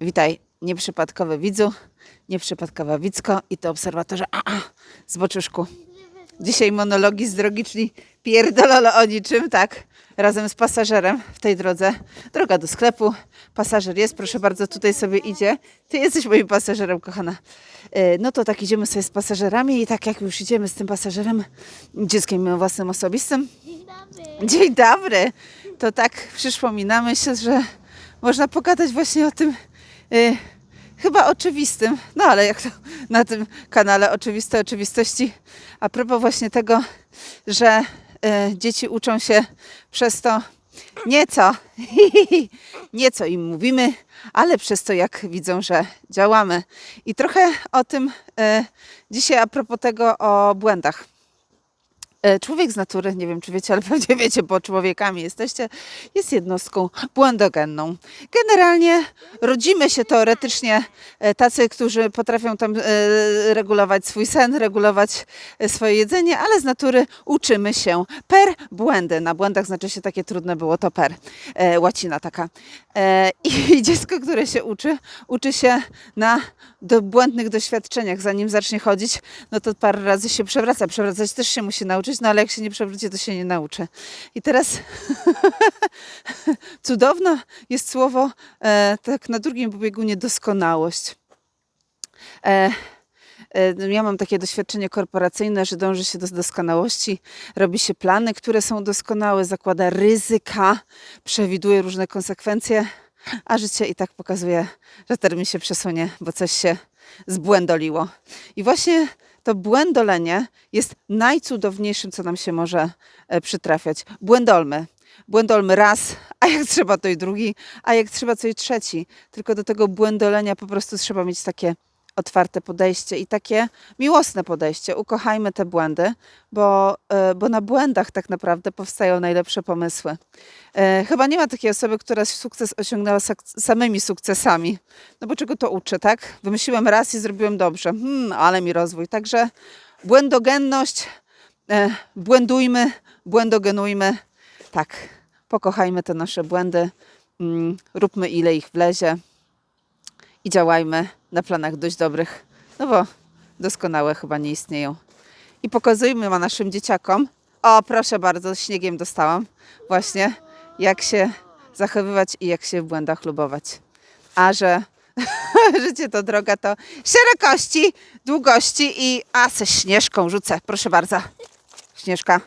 Witaj, nieprzypadkowy widzu, nieprzypadkowa widzko i to obserwatorze, a, a, zboczuszku. Dzisiaj monologi z drogi, czyli pierdololo o niczym, tak, razem z pasażerem w tej drodze. Droga do sklepu, pasażer jest, proszę bardzo, tutaj sobie idzie. Ty jesteś moim pasażerem, kochana. E, No to tak idziemy sobie z pasażerami i tak jak już idziemy z tym pasażerem, dzieckiem własnym osobistym, Dzień dobry. Dzień dobry. To tak przyszło mi na myśl, że można pogadać właśnie o tym y, chyba oczywistym, no ale jak to na tym kanale Oczywiste Oczywistości, a propos właśnie tego, że y, dzieci uczą się przez to nieco, nieco im mówimy, ale przez to jak widzą, że działamy. I trochę o tym y, dzisiaj a propos tego o błędach. E, Człowiek z natury, nie wiem czy wiecie, ale pewnie wiecie, bo człowiekami jesteście, jest jednostką błędogenną. Generalnie rodzimy się teoretycznie e, tacy, którzy potrafią tam e, regulować swój sen, regulować swoje jedzenie, ale z natury uczymy się per błędy. Na błędach znaczy się takie trudne było to per, łacina taka. I dziecko, które się uczy, uczy się na błędnych doświadczeniach. Zanim zacznie chodzić, no to parę razy się przewraca. Przewracać też się musi nauczyć, no ale jak się nie przewróci, to się nie nauczy. I teraz cudowne jest słowo e, tak na drugim biegunie doskonałość. E, e, ja mam takie doświadczenie korporacyjne, że dąży się do doskonałości, robi się plany, które są doskonałe, zakłada ryzyka, przewiduje różne konsekwencje, a życie i tak pokazuje, że termin się przesunie, bo coś się zbłędoliło. I właśnie to błędolenie jest najcudowniejszym, co nam się może e, przytrafiać. Błędolmy. Błędolmy raz, a jak trzeba to i drugi, a jak trzeba co i trzeci. Tylko do tego błędolenia po prostu trzeba mieć takie otwarte podejście i takie miłosne podejście. Ukochajmy te błędy, bo, e, bo na błędach tak naprawdę powstają najlepsze pomysły. E, Chyba nie ma takiej osoby, która sukces osiągnęła samymi sukcesami. No bo czego to uczy, tak? Wymyśliłem raz i zrobiłem dobrze. Hmm, ale mi rozwój. Także błędogenność, e, błędujmy, błędogenujmy. Tak, pokochajmy te nasze błędy, mm, róbmy ile ich wlezie i działajmy na planach dość dobrych, no bo doskonałe chyba nie istnieją. I pokazujmy ma naszym dzieciakom, o proszę bardzo, śniegiem dostałam, właśnie jak się zachowywać i jak się w błędach lubować. A że życie to droga, to szerokości, długości i a se śnieżką rzucę, proszę bardzo. Śnieżka.